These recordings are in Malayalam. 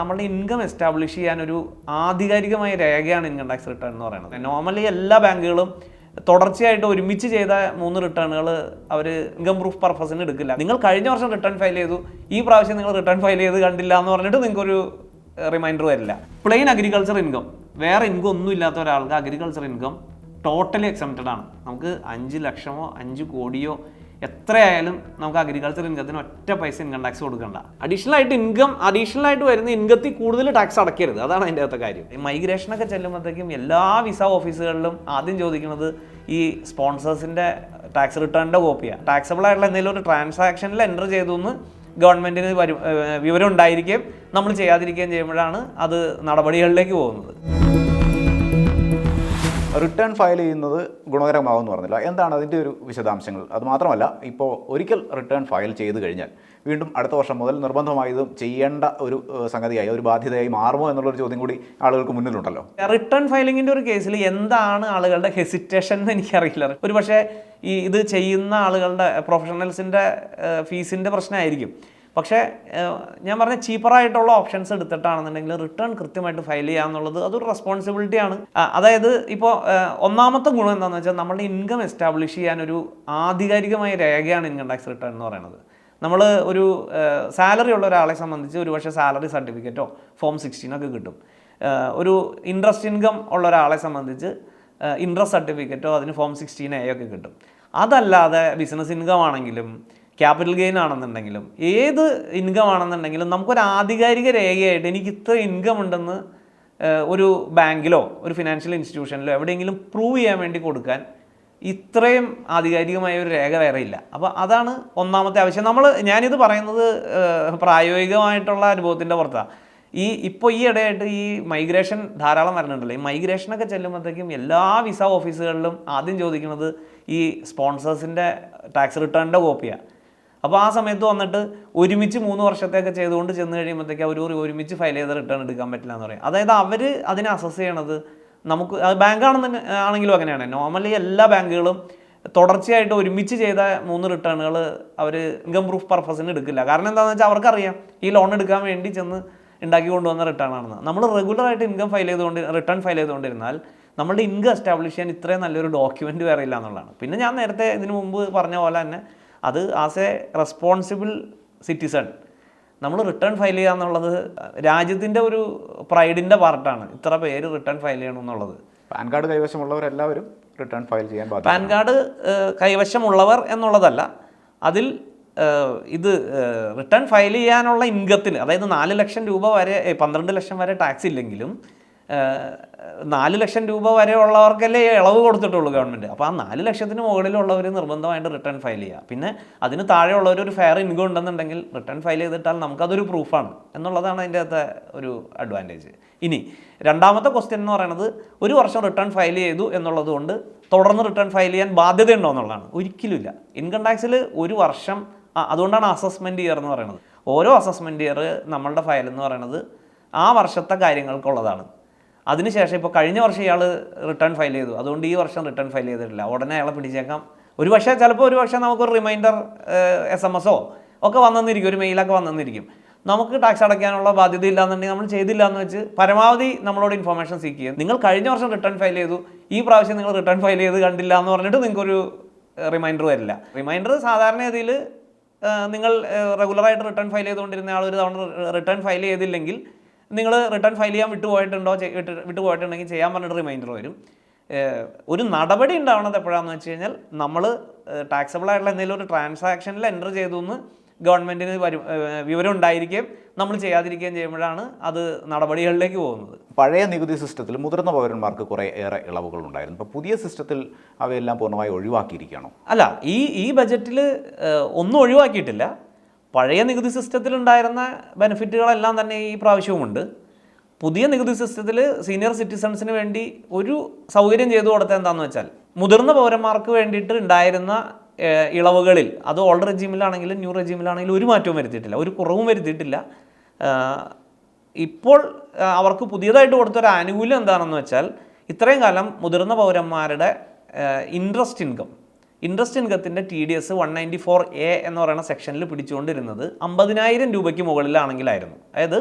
നമ്മളുടെ ഇൻകം എസ്റ്റാബ്ലിഷ് ചെയ്യാൻ ഒരു ആധികാരികമായ രേഖയാണ് ഇൻകം ടാക്സ് റിട്ടേൺ എന്ന് പറയുന്നത്. നോർമലി എല്ലാ ബാങ്കുകളും തുടർച്ചയായിട്ട് ഒരുമിച്ച് ചെയ്ത മൂന്ന് റിട്ടേണുകൾ അവർ ഇൻകം പ്രൂഫ് പർപ്പസിന് എടുക്കില്ല. നിങ്ങൾ കഴിഞ്ഞ വർഷം റിട്ടേൺ ഫയൽ ചെയ്തു ഈ പ്രാവശ്യം നിങ്ങൾ റിട്ടേൺ ഫയൽ ചെയ്ത് കണ്ടില്ല എന്ന് പറഞ്ഞിട്ട് നിങ്ങൾക്കൊരു റിമൈൻഡർ വരില്ല. പ്ലെയിൻ അഗ്രികൾച്ചർ ഇൻകം വേറെ ഇൻകം ഒന്നും ഇല്ലാത്ത ഒരാൾക്ക് അഗ്രികൾച്ചർ ഇൻകം ടോട്ടലി എക്സംപ്റ്റഡ് ആണ്. നമുക്ക് അഞ്ച് ലക്ഷമോ അഞ്ച് കോടിയോ എത്രയായാലും നമുക്ക് അഗ്രികൾച്ചർ ഇൻകത്തിന് ഒറ്റ പൈസ ഇൻകം ടാക്സ് കൊടുക്കണ്ട. അഡീഷണൽ ആയിട്ട് ഇൻകം അഡീഷണൽ ആയിട്ട് വരുന്ന ഇൻകത്തിൽ കൂടുതൽ ടാക്സ് അടക്കരുത് അതാണ് അതിന്റെ അകത്തെ കാര്യം. ഈ മൈഗ്രേഷനൊക്കെ ചെല്ലുമ്പോഴത്തേക്കും എല്ലാ വിസ ഓഫീസുകളിലും ആദ്യം ചോദിക്കുന്നത് ഈ സ്പോൺസേഴ്സിന്റെ ടാക്സ് റിട്ടേണിന്റെ കോപ്പിയാണ് ടാക്സബിൾ ആയിട്ടുള്ള എന്തെങ്കിലും ഒരു ട്രാൻസാക്ഷനിൽ എന്റർ ചെയ്തു എന്ന് ഗവൺമെന്റിന് വരും വിവരം ഉണ്ടായിരിക്കുകയും നമ്മൾ ചെയ്യാതിരിക്കുകയും ചെയ്യുമ്പോഴാണ് അത് നടപടികളിലേക്ക് പോകുന്നത്. റിട്ടേൺ ഫയൽ ചെയ്യുന്നത് ഗുണകരമാകുമെന്ന് പറഞ്ഞില്ല. എന്താണ് അതിന്റെ ഒരു വിശദാംശങ്ങൾ? അത് മാത്രമല്ല ഇപ്പോൾ ഒരിക്കൽ റിട്ടേൺ ഫയൽ ചെയ്ത് കഴിഞ്ഞാൽ വീണ്ടും അടുത്ത വർഷം മുതൽ നിർബന്ധമായതും ചെയ്യേണ്ട ഒരു സംഗതിയായി ഒരു ബാധ്യതയായി മാറുമോ എന്നുള്ളൊരു ചോദ്യം കൂടി ആളുകൾക്ക് മുന്നിലുണ്ടല്ലോ. റിട്ടേൺ ഫയലിങ്ങിന്റെ ഒരു കേസിൽ എന്താണ് ആളുകളുടെ ഹെസിറ്റേഷൻ എന്ന് എനിക്കറിയില്ല. ഒരു പക്ഷേ ഈ ഇത് ചെയ്യുന്ന ആളുകളുടെ പ്രൊഫഷണൽസിന്റെ ഫീസിന്റെ പ്രശ്നമായിരിക്കും. പക്ഷേ ഞാൻ പറഞ്ഞ ചീപ്പറായിട്ടുള്ള ഓപ്ഷൻസ് എടുത്തിട്ടാണെന്നുണ്ടെങ്കിൽ റിട്ടേൺ കൃത്യമായിട്ട് ഫയൽ ചെയ്യുക എന്നുള്ളത് അതൊരു റെസ്പോൺസിബിലിറ്റിയാണ് അതായത് ഇപ്പോൾ ഒന്നാമത്തെ ഗുണം എന്താണെന്ന് വെച്ചാൽ നമ്മുടെ ഇൻകം എസ്റ്റാബ്ലിഷ് ചെയ്യാൻ ഒരു ആധികാരികമായ രേഖയാണ് ഇൻകം ടാക്സ് റിട്ടേൺ എന്ന് പറയുന്നത്. നമ്മൾ ഒരു സാലറി ഉള്ള ഒരാളെ സംബന്ധിച്ച് ഒരു പക്ഷേ സാലറി സർട്ടിഫിക്കറ്റോ ഫോം സിക്സ്റ്റീനൊക്കെ കിട്ടും. ഒരു ഇൻട്രസ്റ്റ് ഇൻകം ഉള്ള ഒരാളെ സംബന്ധിച്ച് ഇൻട്രസ്റ്റ് സർട്ടിഫിക്കറ്റോ അതിന് ഫോം സിക്സ്റ്റീൻ എ ഒക്കെ കിട്ടും. അതല്ലാതെ ബിസിനസ് ഇൻകം ആണെങ്കിലും ക്യാപിറ്റൽ ഗെയിൻ ആണെന്നുണ്ടെങ്കിലും ഏത് ഇൻകം ആണെന്നുണ്ടെങ്കിലും നമുക്കൊരു ആധികാരിക രേഖയായിട്ട് എനിക്ക് ഇത്ര ഇൻകം ഉണ്ടെന്ന് ഒരു ബാങ്കിലോ ഒരു ഫിനാൻഷ്യൽ ഇൻസ്റ്റിറ്റ്യൂഷനിലോ എവിടെയെങ്കിലും പ്രൂവ് ചെയ്യാൻ വേണ്ടി കൊടുക്കാൻ ഇത്രയും ആധികാരികമായ ഒരു രേഖ വേറെ ഇല്ല. അപ്പോൾ അതാണ് ഒന്നാമത്തെ ആവശ്യം. നമ്മൾ ഞാനിത് പറയുന്നത് പ്രായോഗികമായിട്ടുള്ള അനുഭവത്തിന്റെ പുറത്താണ് ഈ ഇപ്പോൾ ഈ ഇടയായിട്ട് ഈ മൈഗ്രേഷൻ ധാരാളം വരുന്നുണ്ടല്ലോ. ഈ മൈഗ്രേഷനൊക്കെ ചെല്ലുമ്പോഴത്തേക്കും എല്ലാ വിസ ഓഫീസുകളിലും ആദ്യം ചോദിക്കുന്നത് ഈ സ്പോൺസേഴ്സിന്റെ ടാക്സ് റിട്ടേണിന്റെ കോപ്പിയാണ് അപ്പോൾ ആ സമയത്ത് വന്നിട്ട് ഒരുമിച്ച് മൂന്ന് വർഷത്തേക്ക് ചെയ്തുകൊണ്ട് ചെന്ന് കഴിയുമ്പോഴത്തേക്ക് അവർ ഒരു ഒരുമിച്ച് ഫയൽ ചെയ്ത് റിട്ടേൺ എടുക്കാൻ പറ്റില്ല എന്ന് പറയും. അതായത് അവർ അതിനെ അസസ് ചെയ്യണത് നമുക്ക് ബാങ്കാണെന്ന് ആണെങ്കിലും അങ്ങനെയാണ്. നോർമലി എല്ലാ ബാങ്കുകളും തുടർച്ചയായിട്ട് ഒരുമിച്ച് ചെയ്ത മൂന്ന് റിട്ടേണുകൾ അവർ ഇൻകം പ്രൂഫ് പർപ്പസിന് എടുക്കില്ല. കാരണം എന്താണെന്ന് വെച്ചാൽ അവർക്കറിയാം ഈ ലോൺ എടുക്കാൻ വേണ്ടി ചെന്ന് ഉണ്ടാക്കി കൊണ്ടുവന്ന റിട്ടേൺ ആണെന്ന്. നമ്മൾ റെഗുലറായിട്ട് ഇൻകം ഫയൽ ചെയ്തുകൊണ്ട് റിട്ടേൺ ഫയൽ ചെയ്തുകൊണ്ടിരുന്നാൽ നമ്മളുടെ ഇൻകം എസ്റ്റാബ്ലിഷ് ചെയ്യാൻ ഇത്രയും നല്ലൊരു ഡോക്യുമെന്റ് വേറെ ഇല്ല എന്നുള്ളതാണ്. പിന്നെ ഞാൻ നേരത്തെ ഇതിനു മുമ്പ് പറഞ്ഞ പോലെ തന്നെ അത് ആസ് എ റെസ്പോൺസിബിൾ സിറ്റിസൺ നമ്മൾ റിട്ടേൺ ഫയൽ ചെയ്യുക എന്നുള്ളത് രാജ്യത്തിന്റെ ഒരു പ്രൈഡിന്റെ പാർട്ടാണ് ഇത്ര പേര് റിട്ടേൺ ഫയൽ ചെയ്യണം എന്നുള്ളത്. പാൻ കാർഡ് കൈവശമുള്ളവരെല്ലാവരും റിട്ടേൺ ഫയൽ ചെയ്യാൻ പാൻ കാർഡ് കൈവശമുള്ളവർ എന്നുള്ളതല്ല. അതിൽ ഇത് റിട്ടേൺ ഫയൽ ചെയ്യാനുള്ള ഇൻകത്തിൽ അതായത് നാല് ലക്ഷം രൂപ വരെ പന്ത്രണ്ട് ലക്ഷം വരെ ടാക്സ് ഇല്ലെങ്കിലും നാല് ലക്ഷം രൂപ വരെ ഉള്ളവർക്കല്ലേ ഇളവ് കൊടുത്തിട്ടുള്ളൂ ഗവൺമെന്റ്. അപ്പോൾ ആ നാല് ലക്ഷത്തിന് മുകളിലുള്ളവർ നിർബന്ധമായിട്ട് റിട്ടേൺ ഫയൽ ചെയ്യുക. പിന്നെ അതിന് താഴെയുള്ളവർ ഒരു ഫെയർ ഇൻകം ഉണ്ടെന്നുണ്ടെങ്കിൽ റിട്ടേൺ ഫയൽ ചെയ്തിട്ടാൽ നമുക്കതൊരു പ്രൂഫാണ് എന്നുള്ളതാണ് അതിന്റെ അകത്തെ ഒരു അഡ്വാന്റേജ്. ഇനി രണ്ടാമത്തെ ക്വസ്റ്റ്യൻ എന്ന് പറയുന്നത് ഒരു വർഷം റിട്ടേൺ ഫയൽ ചെയ്തു എന്നുള്ളത് കൊണ്ട് തുടർന്ന് റിട്ടേൺ ഫയൽ ചെയ്യാൻ ബാധ്യതയുണ്ടോ എന്നുള്ളതാണ്. ഒരിക്കലുമില്ല ഇൻകം ടാക്സിൽ ഒരു വർഷം അതുകൊണ്ടാണ് അസസ്മെന്റ് ഇയർ എന്ന് പറയുന്നത്. ഓരോ അസസ്മെന്റ് ഇയർ നമ്മളുടെ ഫയൽ എന്ന് പറയുന്നത് ആ വർഷത്തെ കാര്യങ്ങൾക്കുള്ളതാണ്. അതിനുശേഷം ഇപ്പോൾ കഴിഞ്ഞ വർഷം ഇയാൾ റിട്ടേൺ ഫയൽ ചെയ്തു. അതുകൊണ്ട് ഈ വർഷം റിട്ടേൺ ഫയൽ ചെയ്തിട്ടില്ല. ഉടനെ അയാളെ പിടിച്ചേക്കാം. ഒരു പക്ഷേ ചിലപ്പോൾ ഒരു പക്ഷേ നമുക്കൊരു റിമൈൻഡർ എസ് എം എസോ ഒക്കെ വന്നെന്നിരിക്കും. ഒരു മെയിലൊക്കെ വന്നെന്നിരിക്കും. നമുക്ക് ടാക്സ് അടയ്ക്കാനുള്ള ബാധ്യത ഇല്ലാന്നുണ്ടെങ്കിൽ നമ്മൾ ചെയ്തില്ല എന്ന് വെച്ച് പരമാവധി നമ്മളോട് ഇൻഫർമേഷൻ സീക്ക് ചെയ്യും നിങ്ങൾ കഴിഞ്ഞ വർഷം റിട്ടേൺ ഫയൽ ചെയ്തു. ഈ പ്രാവശ്യം നിങ്ങൾ റിട്ടേൺ ഫയൽ ചെയ്ത് കണ്ടില്ല എന്ന് പറഞ്ഞിട്ട് നിങ്ങൾക്കൊരു റിമൈൻഡർ വരില്ല. റിമൈൻഡർ സാധാരണഗതിയിൽ നിങ്ങൾ റെഗുലറായിട്ട് റിട്ടേൺ ഫയൽ ചെയ്തുകൊണ്ടിരുന്ന ആൾ ഒരു തവണ റിട്ടേൺ ഫയൽ ചെയ്തില്ലെങ്കിൽ നിങ്ങൾ റിട്ടേൺ ഫയൽ ചെയ്യാൻ വിട്ടുപോയിട്ടുണ്ടോ വിട്ട് വിട്ടുപോയിട്ടുണ്ടെങ്കിൽ ചെയ്യാൻ പറഞ്ഞിട്ട് റിമൈൻഡർ വരും. ഒരു നടപടി ഉണ്ടാവുന്നത് എപ്പോഴാണെന്ന് വെച്ച് കഴിഞ്ഞാൽ നമ്മൾ ടാക്സബിൾ ആയിട്ടുള്ള എന്തെങ്കിലും ഒരു ട്രാൻസാക്ഷനിൽ എന്റർ ചെയ്തു എന്ന് ഗവൺമെന്റിന് വരും വിവരം ഉണ്ടായിരിക്കുകയും നമ്മൾ ചെയ്യാതിരിക്കുകയും ചെയ്യുമ്പോഴാണ് അത് നടപടികളിലേക്ക് പോകുന്നത്. പഴയ നികുതി സിസ്റ്റത്തിൽ മുതിർന്ന പൗരന്മാർക്ക് കുറേ ഏറെ ഇളവുകൾ ഉണ്ടായിരുന്നു. ഇപ്പോൾ പുതിയ സിസ്റ്റത്തിൽ അവയെല്ലാം പൂർണമായി ഒഴിവാക്കിയിരിക്കുകയാണോ? അല്ല ഈ ഈ ബജറ്റിൽ ഒന്നും ഒഴിവാക്കിയിട്ടില്ല. പഴയ നികുതി സിസ്റ്റത്തിൽ ഉണ്ടായിരുന്ന ബെനിഫിറ്റുകളെല്ലാം തന്നെ ഈ പ്രാവശ്യവുമുണ്ട്. പുതിയ നികുതി സിസ്റ്റത്തിൽ സീനിയർ സിറ്റിസൺസിന് വേണ്ടി ഒരു സൗകര്യം ചെയ്തു കൊടുത്ത എന്താണെന്ന് വെച്ചാൽ മുതിർന്ന പൗരന്മാർക്ക് വേണ്ടിയിട്ട് ഉണ്ടായിരുന്ന ഇളവുകളിൽ അത് ഓൾഡ് റെജീമിലാണെങ്കിലും ന്യൂ റെജീമിലാണെങ്കിലും ഒരു മാറ്റവും വരുത്തിയിട്ടില്ല ഒരു കുറവും വരുത്തിയിട്ടില്ല. ഇപ്പോൾ അവർക്ക് പുതിയതായിട്ട് കൊടുത്തൊരു ആനുകൂല്യം എന്താണെന്ന് വെച്ചാൽ ഇത്രയും കാലം മുതിർന്ന പൗരന്മാരുടെ interest income interest ഇൻകത്തിന്റെ T D S one ninety four A എന്ന് പറയുന്ന സെക്ഷനിൽ പിടിച്ചുകൊണ്ടിരുന്നത് അമ്പതിനായിരം രൂപയ്ക്ക് മുകളിലാണെങ്കിലായിരുന്നു. അതായത്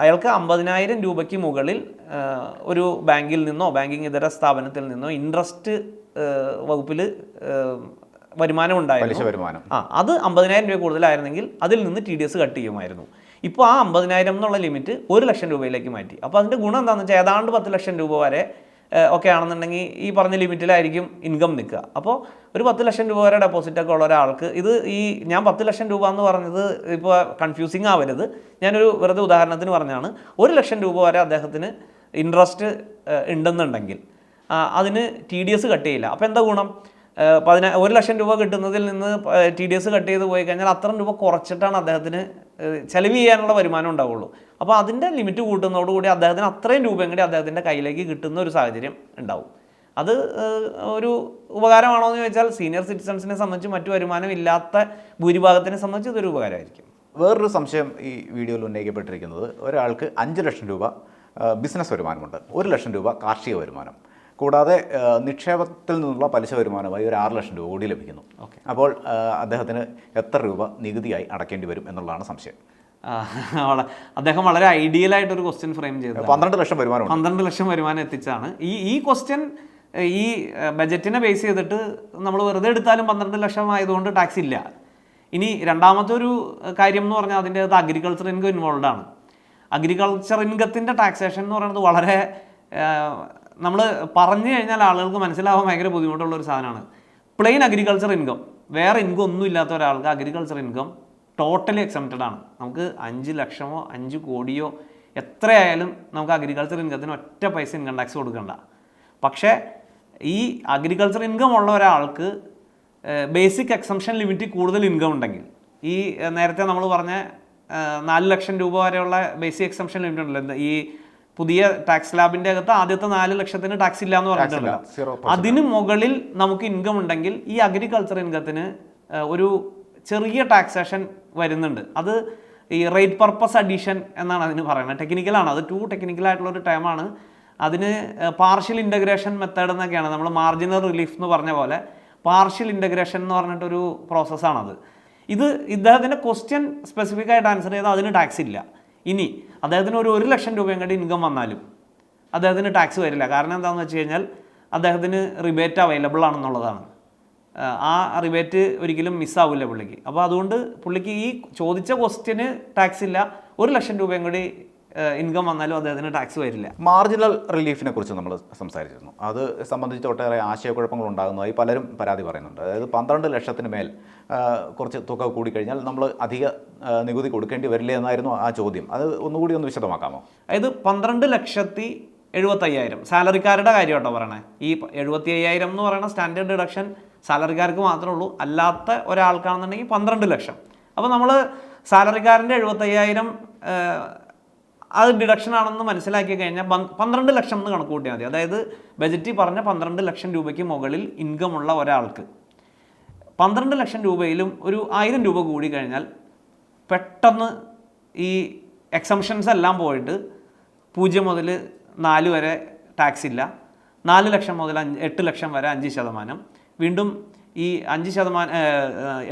അയാൾക്ക് അമ്പതിനായിരം രൂപയ്ക്ക് മുകളിൽ ഒരു ബാങ്കിൽ നിന്നോ ബാങ്കിങ് ഇതര സ്ഥാപനത്തിൽ നിന്നോ ഇൻട്രസ്റ്റ് വകുപ്പിൽ വരുമാനം ഉണ്ടായിരുന്നു. വരുമാനം. ആ അത് അമ്പതിനായിരം രൂപ കൂടുതലായിരുന്നെങ്കിൽ അതിൽ നിന്ന് ടി ഡി എസ് കട്ട് ചെയ്യുമായിരുന്നു. ഇപ്പോൾ ആ അമ്പതിനായിരം എന്നുള്ള ലിമിറ്റ് ഒരു ലക്ഷം രൂപയിലേക്ക് മാറ്റി. അപ്പോൾ അതിന്റെ ഗുണം എന്താണെന്ന് വെച്ചാൽ ഏതാണ്ട് പത്ത് ലക്ഷം രൂപ വരെ ഒക്കെ ആണെന്നുണ്ടെങ്കിൽ ഈ പറഞ്ഞ ലിമിറ്റിലായിരിക്കും ഇൻകം നിൽക്കുക. അപ്പോൾ ഒരു പത്ത് ലക്ഷം രൂപ വരെ ഡെപ്പോസിറ്റ് ഒക്കെ ഉള്ള ഒരാൾക്ക് ഇത് ഈ ഞാൻ പത്ത് ലക്ഷം രൂപ എന്ന് പറഞ്ഞത് ഇപ്പോൾ കൺഫ്യൂസിങ് ആവരുത്. ഞാനൊരു വെറുതെ ഉദാഹരണത്തിന് പറഞ്ഞാണ് ഒരു ലക്ഷം രൂപ വരെ അദ്ദേഹത്തിന് ഇൻട്രസ്റ്റ് ഉണ്ടെന്നുണ്ടെങ്കിൽ അതിന് ടി ഡി എസ് കട്ട് ചെയ്യില്ല. അപ്പോൾ എന്താ ഗുണം? പതിനാ ഒരു ലക്ഷം രൂപ കിട്ടുന്നതിൽ നിന്ന് ടി ഡി എസ് കട്ട് ചെയ്ത് പോയി കഴിഞ്ഞാൽ അത്രയും രൂപ കുറച്ചിട്ടാണ് അദ്ദേഹത്തിന് ചെലവ് ചെയ്യാനുള്ള വരുമാനം ഉണ്ടാവുള്ളൂ. അപ്പോൾ അതിന്റെ ലിമിറ്റ് കൂട്ടുന്നതോടുകൂടി അദ്ദേഹത്തിന് അത്രയും രൂപയും കൂടി അദ്ദേഹത്തിന്റെ കയ്യിലേക്ക് കിട്ടുന്ന ഒരു സാഹചര്യം ഉണ്ടാവും. അത് ഒരു ഉപകാരമാണോ എന്ന് ചോദിച്ചാൽ സീനിയർ സിറ്റിസൺസിനെ സംബന്ധിച്ച് മറ്റു വരുമാനം ഇല്ലാത്ത ഭൂരിഭാഗത്തിനെ സംബന്ധിച്ച് ഇതൊരു ഉപകാരമായിരിക്കും. വേറൊരു സംശയം ഈ വീഡിയോയിൽ ഉന്നയിക്കപ്പെട്ടിരിക്കുന്നത് ഒരാൾക്ക് അഞ്ച് ലക്ഷം രൂപ ബിസിനസ് വരുമാനമുണ്ട്. ഒരു ലക്ഷം രൂപ കാർഷിക വരുമാനം. കൂടാതെ നിക്ഷേപത്തിൽ നിന്നുള്ള പലിശ വരുമാനമായി ഒരു ആറ് ലക്ഷം രൂപ കൂടി ലഭിക്കുന്നു. ഓക്കെ. അപ്പോൾ അദ്ദേഹത്തിന് എത്ര രൂപ നികുതിയായി അടക്കേണ്ടി വരും എന്നുള്ളതാണ് സംശയം. അദ്ദേഹം വളരെ ഐഡിയൽ ആയിട്ട് ഒരു ക്വസ്റ്റ്യൻ ഫ്രെയിം ചെയ്തു പന്ത്രണ്ട് ലക്ഷം വരുമാനം പന്ത്രണ്ട് ലക്ഷം വരുമാനം എത്തിച്ചാണ്. ഈ ഈ ക്വസ്റ്റ്യൻ ഈ ബജറ്റിനെ ബേസ് ചെയ്തിട്ട് നമ്മൾ വെറുതെ എടുത്താലും പന്ത്രണ്ട് ലക്ഷം ആയതുകൊണ്ട് ടാക്സ് ഇല്ല. ഇനി രണ്ടാമത്തെ ഒരു കാര്യം എന്ന് പറഞ്ഞാൽ അതിന്റെ അത് അഗ്രികൾച്ചർ ഇൻകം ഇൻവോൾവ് ആണ്. അഗ്രികൾച്ചർ ഇൻകത്തിന്റെ ടാക്സേഷൻ എന്ന് പറയുന്നത് വളരെ നമ്മൾ പറഞ്ഞു കഴിഞ്ഞാൽ ആളുകൾക്ക് മനസ്സിലാവാൻ ഭയങ്കര ബുദ്ധിമുട്ടുള്ള ഒരു സാധനമാണ്. പ്ലെയിൻ അഗ്രികൾച്ചർ ഇൻകം വേറെ ഇൻകം ഒന്നും ഇല്ലാത്ത ഒരാൾക്ക് അഗ്രികൾച്ചർ ഇൻകം ടോട്ടലി എക്സംപ്റ്റഡ് ആണ്. നമുക്ക് അഞ്ച് ലക്ഷമോ അഞ്ച് കോടിയോ എത്രയായാലും നമുക്ക് അഗ്രികൾച്ചർ ഇൻകത്തിന് ഒറ്റ പൈസ ഇൻകം ടാക്സ് കൊടുക്കണ്ട. പക്ഷേ ഈ അഗ്രികൾച്ചർ ഇൻകം ഉള്ള ഒരാൾക്ക് ബേസിക് എക്സംഷൻ ലിമിറ്റിൽ കൂടുതൽ ഇൻകം ഉണ്ടെങ്കിൽ ഈ നേരത്തെ നമ്മൾ പറഞ്ഞ നാല് ലക്ഷം രൂപ വരെയുള്ള ബേസിക് എക്സംഷൻ ലിമിറ്റ് ഉണ്ടല്ലോ. ഈ പുതിയ ടാക്സ് ലാബിന്റെ അകത്ത് ആദ്യത്തെ നാല് ലക്ഷത്തിന് ടാക്സ് ഇല്ല എന്ന് പറഞ്ഞിട്ടുണ്ടല്ലോ. അതിന് മുകളിൽ നമുക്ക് ഇൻകം ഉണ്ടെങ്കിൽ ഈ അഗ്രികൾച്ചർ ഇൻകത്തിന് ഒരു ചെറിയ ടാക്സേഷൻ വരുന്നുണ്ട്. അത് ഈ റേറ്റ് പർപ്പസ് അഡീഷൻ എന്നാണ് അതിന് പറയുന്നത്. ടെക്നിക്കലാണ് അത് ടു ടെക്നിക്കലായിട്ടുള്ളൊരു ടൈമാണ് അതിന് പാർഷ്യൽ ഇന്റഗ്രേഷൻ മെത്തേഡ് എന്നൊക്കെയാണ്. നമ്മൾ മാർജിനൽ റിലീഫ് എന്ന് പറഞ്ഞ പോലെ പാർഷ്യൽ ഇന്റഗ്രേഷൻ എന്ന് പറഞ്ഞിട്ടൊരു പ്രോസസ്സാണത് ഇത് ഇദ്ദേഹത്തിന്റെ ക്വസ്റ്റ്യൻ സ്പെസിഫിക് ആയിട്ട് ആൻസർ ചെയ്താൽ അതിന് ടാക്സ് ഇല്ല. ഇനി അദ്ദേഹത്തിന് ഒരു ഒരു ലക്ഷം രൂപയും കൂടി ഇൻകം വന്നാലും അദ്ദേഹത്തിന് ടാക്സ് വരില്ല. കാരണം എന്താണെന്ന് വെച്ച് കഴിഞ്ഞാൽ അദ്ദേഹത്തിന് റിബേറ്റ് അവൈലബിൾ ആണെന്നുള്ളതാണ്. ആ, റിബേറ്റ് ഒരിക്കലും മിസ്സാവില്ല പുള്ളിക്ക്. അപ്പോൾ അതുകൊണ്ട് പുള്ളിക്ക് ഈ ചോദിച്ച ക്വസ്റ്റ്യന് ടാക്സ് ഇല്ല. ഒരു ലക്ഷം രൂപയും കൂടി ഇൻകം വന്നാലും അദ്ദേഹത്തിന് ടാക്സ് വരില്ല. മാർജിനൽ റിലീഫിനെ കുറിച്ച് നമ്മൾ സംസാരിച്ചിരുന്നു. അത് സംബന്ധിച്ച് ഒട്ടേറെ ആശയക്കുഴപ്പങ്ങൾ ഉണ്ടാകുന്നതായി പലരും പരാതി പറയുന്നുണ്ട്. അതായത് പന്ത്രണ്ട് ലക്ഷത്തിന് മേൽ കുറച്ച് തുക കൂടിക്കഴിഞ്ഞാൽ നമ്മൾ അധിക നികുതി കൊടുക്കേണ്ടി വരില്ല എന്നായിരുന്നു ആ ചോദ്യം. അത് ഒന്നുകൂടി ഒന്ന് വിശദമാക്കാമോ? അതായത് പന്ത്രണ്ട് ലക്ഷത്തി എഴുപത്തയ്യായിരം. സാലറിക്കാരുടെ കാര്യം പറയണേ. ഈ എഴുപത്തി അയ്യായിരം എന്ന് പറയുന്ന സ്റ്റാൻഡേർഡ് ഡിഡക്ഷൻ സാലറിക്കാർക്ക് മാത്രമേ ഉള്ളൂ. അല്ലാത്ത ഒരാൾക്കാണെന്നുണ്ടെങ്കിൽ പന്ത്രണ്ട് ലക്ഷം. അപ്പോൾ നമ്മൾ സാലറിക്കാരന്റെ എഴുപത്തയ്യായിരം അത് ഡിഡക്ഷൻ ആണെന്ന് മനസ്സിലാക്കി കഴിഞ്ഞാൽ പന്ത് പന്ത്രണ്ട് ലക്ഷം എന്ന് കണക്ക് കൂട്ടിയാൽ മതി. അതായത് ബജറ്റിൽ പറഞ്ഞ പന്ത്രണ്ട് ലക്ഷം രൂപയ്ക്ക് മുകളിൽ ഇൻകം ഉള്ള ഒരാൾക്ക്. പന്ത്രണ്ട് ലക്ഷം രൂപയിലും ഒരു ആയിരം രൂപ കൂടി കഴിഞ്ഞാൽ പെട്ടെന്ന് ഈ എക്സംഷൻസ് എല്ലാം പോയിട്ട് പൂജ്യം മുതൽ നാല് വരെ ടാക്സ് ഇല്ല. നാല് ലക്ഷം മുതൽ അഞ്ച് എട്ട് ലക്ഷം വരെ അഞ്ച് ശതമാനം. വീണ്ടും ഈ അഞ്ച് ശതമാനം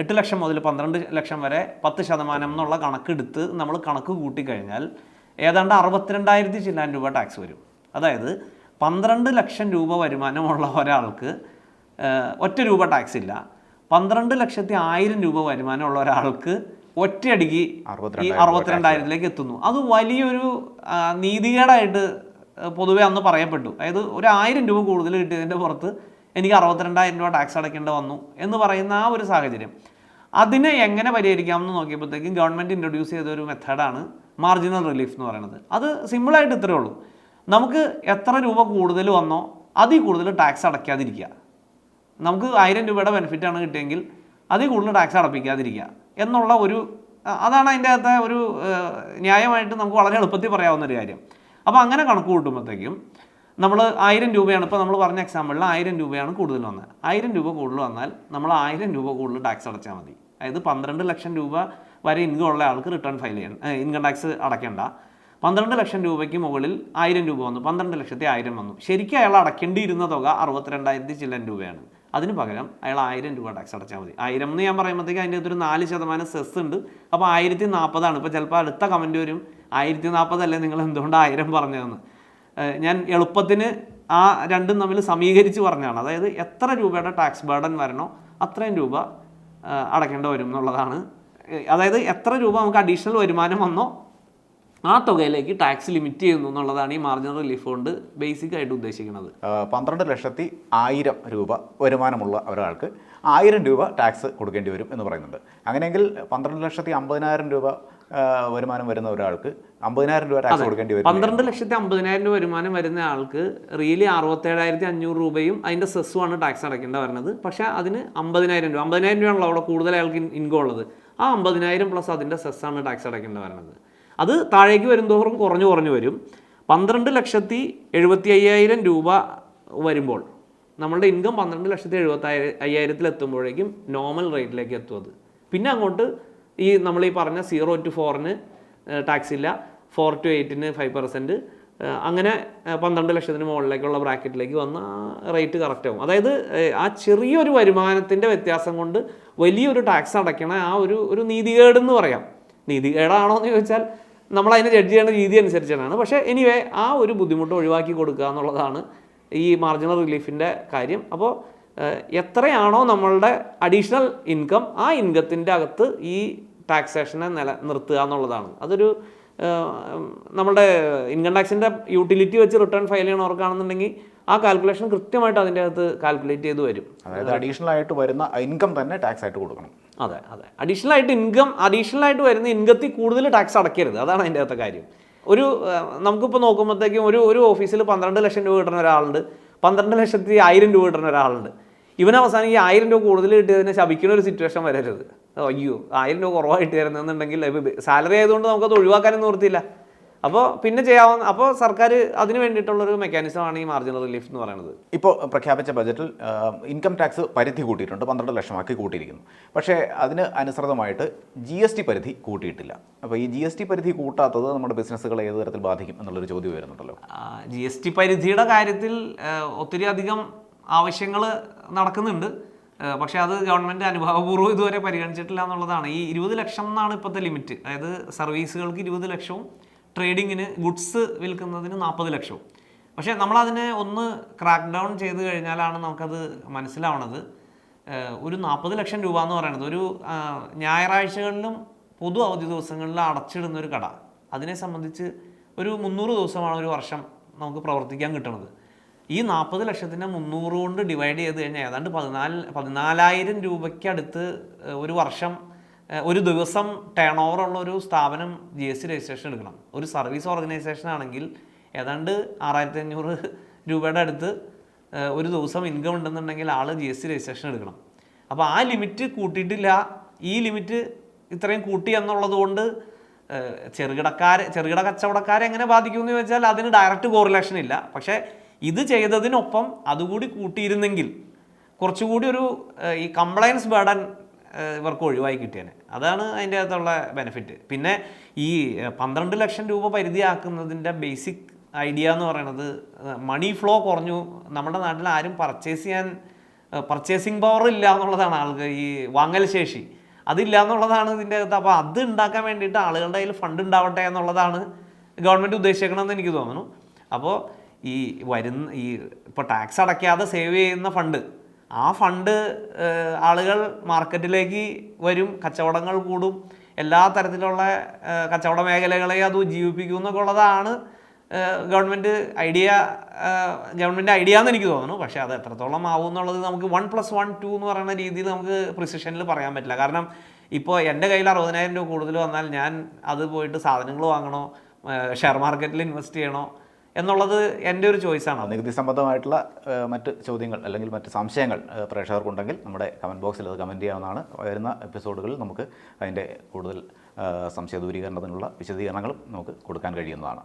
എട്ട് ലക്ഷം മുതൽ പന്ത്രണ്ട് ലക്ഷം വരെ പത്ത് ശതമാനം എന്നുള്ള കണക്കെടുത്ത് നമ്മൾ കണക്ക് കൂട്ടിക്കഴിഞ്ഞാൽ ഏതാണ്ട് അറുപത്തിരണ്ടായിരത്തി ചില്ലാൻ രൂപ ടാക്സ് വരും. അതായത് പന്ത്രണ്ട് ലക്ഷം രൂപ വരുമാനമുള്ള ഒരാൾക്ക് ഒറ്റ രൂപ ടാക്സ് ഇല്ല. പന്ത്രണ്ട് ലക്ഷത്തി ആയിരം രൂപ വരുമാനമുള്ള ഒരാൾക്ക് ഒറ്റയടിക്ക് ഈ അറുപത്തിരണ്ടായിരം അറുപത്തിരണ്ടായിരത്തിലേക്ക് എത്തുന്നു. അത് വലിയൊരു നീതികേടായിട്ട് പൊതുവേ പൊതുവെ അന്ന് പറയപ്പെട്ടു. അതായത് ഒരു ആയിരം രൂപ കൂടുതൽ കിട്ടിയതിന്റെ പുറത്ത് എനിക്ക് അറുപത്തിരണ്ടായിരം രൂപ ടാക്സ് അടയ്ക്കേണ്ടി വന്നു എന്ന് പറയുന്ന ആ ഒരു സാഹചര്യം. അതിനെ എങ്ങനെ പരിഹരിക്കാമെന്ന് നോക്കിയപ്പോഴത്തേക്കും ഗവൺമെന്റ് ഇൻട്രൊഡ്യൂസ് ചെയ്ത ഒരു മെത്തേഡാണ് മാർജിനൽ റിലീഫ് എന്ന് പറയുന്നത്. അത് സിമ്പിളായിട്ട് ഇത്രയേ ഉള്ളൂ. നമുക്ക് എത്ര രൂപ കൂടുതൽ വന്നോ അതിൽ കൂടുതൽ ടാക്സ് അടയ്ക്കാതിരിക്കുക. നമുക്ക് ആയിരം രൂപയുടെ ബെനിഫിറ്റാണ് കിട്ടിയെങ്കിൽ അതിൽ കൂടുതൽ ടാക്സ് അടപ്പിക്കാതിരിക്കുക എന്നുള്ള ഒരു അതാണ് അതിന്റെ അകത്തെ ഒരു ന്യായമായിട്ട് നമുക്ക് വളരെ എളുപ്പത്തിൽ പറയാവുന്ന ഒരു കാര്യം. അപ്പോൾ അങ്ങനെ കണക്ക് കൂട്ടുമ്പോഴത്തേക്കും നമ്മൾ ആയിരം രൂപയാണ് ഇപ്പോൾ നമ്മൾ പറഞ്ഞ എക്സാമ്പിളിൽ ആയിരം രൂപയാണ് കൂടുതൽ വന്നത്. ആയിരം രൂപ കൂടുതൽ വന്നാൽ നമ്മൾ ആയിരം രൂപ കൂടുതൽ ടാക്സ് അടച്ചാൽ മതി. അതായത് പന്ത്രണ്ട് ലക്ഷം രൂപ വരെ ഇൻകം ഉള്ള ആൾക്ക് റിട്ടേൺ ഫയൽ ചെയ്യണം. ഇൻകം ടാക്സ് അടയ്ക്കേണ്ട. പന്ത്രണ്ട് ലക്ഷം രൂപയ്ക്ക് മുകളിൽ ആയിരം രൂപ വന്നു പന്ത്രണ്ട് ലക്ഷത്തി ആയിരം വന്നു. ശരിക്കും അയാൾ അടയ്ക്കേണ്ടിയിരുന്ന തുക അറുപത്തിരണ്ടായിരത്തി ചില്ലൻ രൂപയാണ്. അതിന് പകരം അയാൾ ആയിരം രൂപ ടാക്സ് അടച്ചാൽ മതി. ആയിരം എന്ന് ഞാൻ പറയുമ്പോഴത്തേക്ക് അതിന്റെ ഒരു നാല് ശതമാനം സെസ് ഉണ്ട്. അപ്പോൾ ആയിരത്തി നാൽപ്പതാണ് ഇപ്പോൾ ചിലപ്പോൾ അടുത്ത കമന്റ് വരും ആയിരത്തി നാൽപ്പതല്ലേ നിങ്ങൾ എന്തുകൊണ്ട് ആയിരം പറഞ്ഞതെന്ന്. ഞാൻ എളുപ്പത്തിന് ആ രണ്ടും തമ്മിൽ സമീകരിച്ച് പറഞ്ഞാണ് അതായത് എത്ര രൂപയുടെ ടാക്സ് ബർഡൻ വരണോ അത്രയും രൂപ അടയ്ക്കേണ്ടി വരും എന്നുള്ളതാണ്. അതായത് എത്ര രൂപ നമുക്ക് അഡീഷണൽ വരുമാനം വന്നോ ആ തുകയിലേക്ക് ടാക്സ് ലിമിറ്റ് ചെയ്യുന്നു എന്നുള്ളതാണ് ഈ മാർജിനൽ റിലീഫ് കൊണ്ട് ബേസിക് ആയിട്ട് ഉദ്ദേശിക്കുന്നത്. പന്ത്രണ്ട് ലക്ഷത്തി ആയിരം രൂപ വരുമാനമുള്ള ഒരാൾക്ക് ആയിരം രൂപ ടാക്സ് കൊടുക്കേണ്ടി വരും എന്ന് പറയുന്നുണ്ട്. അങ്ങനെയെങ്കിൽ പന്ത്രണ്ട് ലക്ഷത്തി അമ്പതിനായിരം രൂപ വരുമാനം വരുന്ന ഒരാൾക്ക് അമ്പതിനായിരം രൂപ ടാക്സ് കൊടുക്കേണ്ടി വരും പന്ത്രണ്ട് ലക്ഷത്തി അമ്പതിനായിരം രൂപ വരുമാനം വരുന്ന ആൾക്ക് റിയലി അറുപത്തേഴായിരത്തി അഞ്ഞൂറ് രൂപയും അതിന്റെ സെസ്സുമാണ് ടാക്സ് അടയ്ക്കേണ്ട വരുന്നത്. പക്ഷേ അതിന് അമ്പതിനായിരം രൂപ അമ്പതിനായിരം രൂപയാണല്ലോ അവിടെ കൂടുതൽ അയാൾക്ക് ഇൻകം ഉള്ളത്. ആ അമ്പതിനായിരം പ്ലസ് അതിന്റെ സെസ്സാണ് ടാക്സ് അടയ്ക്കേണ്ട വരുന്നത്. അത് താഴേക്ക് വരുന്നതോറും കുറഞ്ഞു കുറഞ്ഞു വരും. പന്ത്രണ്ട് ലക്ഷത്തി എഴുപത്തി അയ്യായിരം രൂപ വരുമ്പോൾ നമ്മളുടെ ഇൻകം പന്ത്രണ്ട് ലക്ഷത്തി എഴുപത്തി അയ്യായിരത്തിൽ എത്തുമ്പോഴേക്കും നോർമൽ റേറ്റിലേക്ക് എത്തും അത്. പിന്നെ അങ്ങോട്ട് ഈ നമ്മൾ ഈ പറഞ്ഞ സീറോ ടു ഫോറിന് ടാക്സ് ഇല്ല. ഫോർ ടു എയ്റ്റിന് ഫൈവ് പെർസെന്റ് അങ്ങനെ പന്ത്രണ്ട് ലക്ഷത്തിന് മുകളിലേക്കുള്ള ബ്രാക്കറ്റിലേക്ക് വന്ന് റേറ്റ് കറക്റ്റ് ആവും. അതായത് ആ ചെറിയൊരു വരുമാനത്തിന്റെ വ്യത്യാസം കൊണ്ട് വലിയൊരു ടാക്സ് അടയ്ക്കണ ആ ഒരു ഒരു നീതികേട് എന്ന് പറയാം. നീതികേടാണോ എന്ന് ചോദിച്ചാൽ നമ്മൾ അതിനെ ജഡ്ജ് ചെയ്യുന്ന രീതി അനുസരിച്ചാണ്. പക്ഷേ എനിവേ ആ ഒരു ബുദ്ധിമുട്ട് ഒഴിവാക്കി കൊടുക്കുക എന്നുള്ളതാണ് ഈ മാർജിനൽ റിലീഫിന്റെ കാര്യം. അപ്പോൾ എത്രയാണോ നമ്മളുടെ അഡീഷണൽ ഇൻകം ആ ഇൻകത്തിന്റെ അകത്ത് ഈ ടാക്സേഷനെ നില നിർത്തുക എന്നുള്ളതാണ്. അതൊരു നമ്മുടെ ഇൻകം ടാക്സിന്റെ യൂട്ടിലിറ്റി വെച്ച് റിട്ടേൺ ഫയൽ ചെയ്യണവർക്കാണെന്നുണ്ടെങ്കിൽ ആ കാൽക്കുലേഷൻ കൃത്യമായിട്ട് അതിന്റെ അകത്ത് കാൽക്കുലേറ്റ് ചെയ്ത് വരും. അതായത് അഡീഷണൽ ആയിട്ട് വരുന്ന ഇൻകം തന്നെ ടാക്സ് ആയിട്ട് കൊടുക്കണം. അതെ അതെ. അഡീഷണൽ ആയിട്ട് ഇൻകം അഡീഷണൽ ആയിട്ട് വരുന്ന ഇൻകത്തിൽ കൂടുതൽ ടാക്സ് അടയ്ക്കരുത്. അതാണ് അതിന്റെ അകത്തെ കാര്യം. ഒരു നമുക്കിപ്പോൾ നോക്കുമ്പോഴത്തേക്കും ഒരു ഒരു ഓഫീസിൽ പന്ത്രണ്ട് ലക്ഷം രൂപ കിട്ടുന്ന ഒരാളുണ്ട്. പന്ത്രണ്ട് ലക്ഷത്തി ആയിരം രൂപ കിട്ടുന്ന ഒരാളുണ്ട്. ഇവൻ അവസാനം ഈ ആയിരം രൂപ കൂടുതൽ കിട്ടിയതിനെ ശപിക്കുന്ന ഒരു സിറ്റുവേഷൻ വരരുത്. അയ്യോ ആയിരം രൂപ കുറവായിട്ട് തരുന്നെന്നുണ്ടെങ്കിൽ സാലറി ആയതുകൊണ്ട് നമുക്കത് ഒഴിവാക്കാനും നിർത്തിയില്ല അപ്പോൾ പിന്നെ ചെയ്യാവുന്ന അപ്പോൾ സർക്കാർ അതിന് വേണ്ടിയിട്ടുള്ളൊരു മെക്കാനിസമാണ് ഈ മാർജിനൽ റിലീഫ് എന്ന് പറയുന്നത്. ഇപ്പോൾ പ്രഖ്യാപിച്ച ബജറ്റിൽ ഇൻകം ടാക്സ് പരിധി കൂട്ടിയിട്ടുണ്ട് പന്ത്രണ്ട് ലക്ഷമാക്കി കൂട്ടിയിരിക്കുന്നു. പക്ഷേ അതിന് അനുസൃതമായിട്ട് ജി എസ് ടി പരിധി കൂട്ടിയിട്ടില്ല. അപ്പോൾ ഈ ജി എസ് ടി പരിധി കൂട്ടാത്തത് നമ്മുടെ ബിസിനസ്സുകളെ ഏത് തരത്തിൽ ബാധിക്കും എന്നുള്ളൊരു ചോദ്യം വരുന്നുണ്ടല്ലോ ജി എസ് ടി പരിധിയുടെ കാര്യത്തിൽ ഒത്തിരി അധികം ആവശ്യങ്ങൾ നടക്കുന്നുണ്ട്. പക്ഷേ അത് ഗവൺമെന്റ് അനുഭാവപൂർവം ഇതുവരെ പരിഗണിച്ചിട്ടില്ല എന്നുള്ളതാണ്. ഈ ഇരുപത് ലക്ഷം എന്നാണ് ഇപ്പോഴത്തെ ലിമിറ്റ്. അതായത് സർവീസുകൾക്ക് ഇരുപത് ലക്ഷവും ട്രേഡിങ്ങിന് ഗുഡ്സ് വിൽക്കുന്നതിന് നാൽപ്പത് ലക്ഷവും. പക്ഷേ നമ്മളതിനെ ഒന്ന് ക്രാക്ക് ഡൗൺ ചെയ്ത് കഴിഞ്ഞാലാണ് നമുക്കത് മനസ്സിലാവണത്. ഒരു നാൽപ്പത് ലക്ഷം രൂപ എന്ന് പറയുന്നത് ഒരു ഞായറാഴ്ചകളിലും പൊതു അവധി ദിവസങ്ങളിലും അടച്ചിടുന്ന ഒരു കട. അതിനെ സംബന്ധിച്ച് ഒരു മുന്നൂറ് ദിവസമാണ് ഒരു വർഷം നമുക്ക് പ്രവർത്തിക്കാൻ കിട്ടുന്നത് ഈ നാൽപ്പത് ലക്ഷത്തിന്റെ മുന്നൂറ് കൊണ്ട് ഡിവൈഡ് ചെയ്ത് കഴിഞ്ഞാൽ ഏതാണ്ട് പതിനാല് പതിനാലായിരം രൂപയ്ക്ക് അടുത്ത് ഒരു വർഷം ഒരു ദിവസം ടേൺ ഓവർ ഉള്ള ഒരു സ്ഥാപനം ജി എസ് ടി രജിസ്ട്രേഷൻ എടുക്കണം. ഒരു സർവീസ് ഓർഗനൈസേഷൻ ആണെങ്കിൽ ഏതാണ്ട് ആറായിരത്തി അഞ്ഞൂറ് രൂപയുടെ അടുത്ത് ഒരു ദിവസം ഇൻകം ഉണ്ടെന്നുണ്ടെങ്കിൽ ആൾ ജി എസ് ടി രജിസ്ട്രേഷൻ എടുക്കണം. അപ്പോൾ ആ ലിമിറ്റ് കൂട്ടിയിട്ടില്ല. ഈ ലിമിറ്റ് ഇത്രയും കൂട്ടി എന്നുള്ളത് കൊണ്ട് ചെറുകിടക്കാരെ ചെറുകിട കച്ചവടക്കാരെ എങ്ങനെ ബാധിക്കുമെന്ന് ചോദിച്ചാൽ അതിന് ഡയറക്റ്റ് കോറിലേഷൻ ഇല്ല. പക്ഷേ ഇത് ചെയ്തതിനൊപ്പം അതുകൂടി കൂട്ടിയിരുന്നെങ്കിൽ കുറച്ചുകൂടി ഒരു ഈ കംപ്ലയൻസ് ബേർഡൻ ഇവർക്ക് ഒഴിവായി കിട്ടിയേനെ. അതാണ് അതിന്റെ അകത്തുള്ള ബെനിഫിറ്റ് പിന്നെ ഈ പന്ത്രണ്ട് ലക്ഷം രൂപ പരിധിയാക്കുന്നതിന്റെ ബേസിക് ഐഡിയ എന്ന് പറയുന്നത് മണി ഫ്ലോ കുറഞ്ഞു. നമ്മുടെ നാട്ടിൽ ആരും പർച്ചേസ് ചെയ്യാൻ പർച്ചേസിങ് പവർ ഇല്ല എന്നുള്ളതാണ് ആൾക്ക് ഈ വാങ്ങൽ ശേഷി. അതില്ല എന്നുള്ളതാണ് ഇതിന്റെ അകത്ത്. അപ്പോൾ അത് ഉണ്ടാക്കാൻ വേണ്ടിയിട്ട് ആളുകളുടെ കയ്യിൽ ഫണ്ട് ഉണ്ടാവട്ടെ എന്നുള്ളതാണ് ഗവൺമെന്റ് ഉദ്ദേശിക്കണമെന്ന് എനിക്ക് തോന്നുന്നു. അപ്പോൾ ഈ വരുന്ന ഈ ഇപ്പോൾ ടാക്സ് അടയ്ക്കാതെ സേവ് ചെയ്യുന്ന ഫണ്ട് ആ ഫണ്ട് ആളുകൾ മാർക്കറ്റിലേക്ക് വരും കച്ചവടങ്ങൾ കൂടും. എല്ലാ തരത്തിലുള്ള കച്ചവട മേഖലകളെയും അത് ഉജ്ജീവിപ്പിക്കും എന്നൊക്കെ ഉള്ളതാണ് ഗവൺമെന്റ് ഐഡിയ ഗവൺമെന്റ് ഐഡിയ എന്ന് എനിക്ക് തോന്നുന്നു. പക്ഷേ അത് എത്രത്തോളം ആവും എന്നുള്ളത് നമുക്ക് വൺ പ്ലസ് വൺ ടു എന്ന് പറയുന്ന രീതിയിൽ നമുക്ക് പ്രിസിഷനിൽ പറയാൻ പറ്റില്ല. കാരണം ഇപ്പോൾ എന്റെ കയ്യിൽ അറുപതിനായിരം രൂപ കൂടുതൽ വന്നാൽ ഞാൻ അത് പോയിട്ട് സാധനങ്ങൾ വാങ്ങണോ? ഷെയർ മാർക്കറ്റിൽ ഇൻവെസ്റ്റ് ചെയ്യണോ? എന്നുള്ളത് എന്റെ ഒരു ചോയ്സാണ് നികുതി സംബന്ധമായിട്ടുള്ള മറ്റ് ചോദ്യങ്ങൾ അല്ലെങ്കിൽ മറ്റ് സംശയങ്ങൾ പ്രേക്ഷകർക്കുണ്ടെങ്കിൽ നമ്മുടെ കമന്റ് ബോക്സിൽ അത് കമന്റ് ചെയ്യാവുന്നതാണ്. വരുന്ന എപ്പിസോഡുകളിൽ നമുക്ക് അതിന്റെ കൂടുതൽ സംശയ ദൂരീകരണത്തിനുള്ള വിശദീകരണങ്ങളും നമുക്ക് കൊടുക്കാൻ കഴിയുന്നതാണ്.